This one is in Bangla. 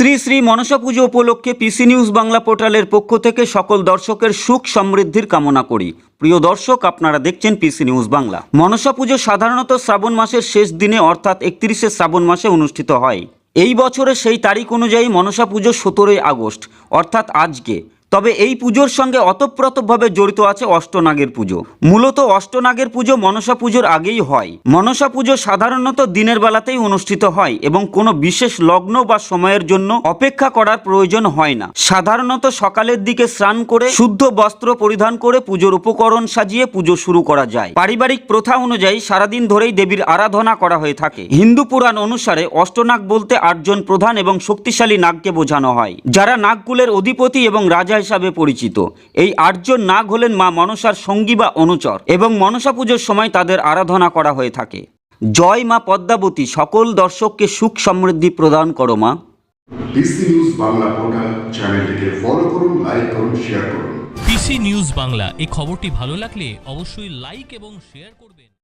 শ্রী শ্রী মনসা পুজো উপলক্ষে পিসি নিউজ বাংলা পোর্টালের পক্ষ থেকে সকল দর্শকের সুখ সমৃদ্ধির কামনা করি। প্রিয় দর্শক, আপনারা দেখছেন পিসি নিউজ বাংলা। মনসা পুজো সাধারণত শ্রাবণ মাসের শেষ দিনে অর্থাৎ একত্রিশে শ্রাবণ মাসে অনুষ্ঠিত হয়। এই বছরে সেই তারিখ অনুযায়ী মনসা পুজো সতেরোই আগস্ট, অর্থাৎ আজকে। তবে এই পুজোর সঙ্গে অতপ্রতভাবে জড়িত আছে অষ্টনাগের পুজো। মূলত অষ্টনাগের পুজো মনসা পুজোর আগেই হয়। মনসা পুজো সাধারণত দিনের বেলাতেই অনুষ্ঠিত হয় এবং কোনো বিশেষ লগ্ন বা সময়ের জন্য অপেক্ষা করার প্রয়োজন হয় না। সাধারণত সকালের দিকে স্নান করে শুদ্ধ বস্ত্র পরিধান করে পুজোর উপকরণ সাজিয়ে পুজো শুরু করা যায়। পারিবারিক প্রথা অনুযায়ী সারাদিন ধরেই দেবীর আরাধনা করা হয়ে থাকে। হিন্দু পুরাণ অনুসারে অষ্টনাগ বলতে আটজন প্রধান এবং শক্তিশালী নাগকে বোঝানো হয়, যারা নাগকুলের অধিপতি এবং রাজা হিসাবে পরিচিত। এই আটজন নাগ হলেন মা মনসার সঙ্গী বা অনুচর এবং মনসা পুজোর সময় তাদের আরাধনা করা হয়ে থাকে। জয় মা পদ্মাবতী সকল দর্শককে সুখ সমৃদ্ধি প্রদান করো মা। ডিসি নিউজ বাংলা পোর্টাল চ্যানেলটিকে ফলো করুন লাইক করুন শেয়ার করুন। পিসি নিউজ বাংলা এই খবরটি ভালো লাগলে অবশ্যই লাইক এবং শেয়ার করবেন।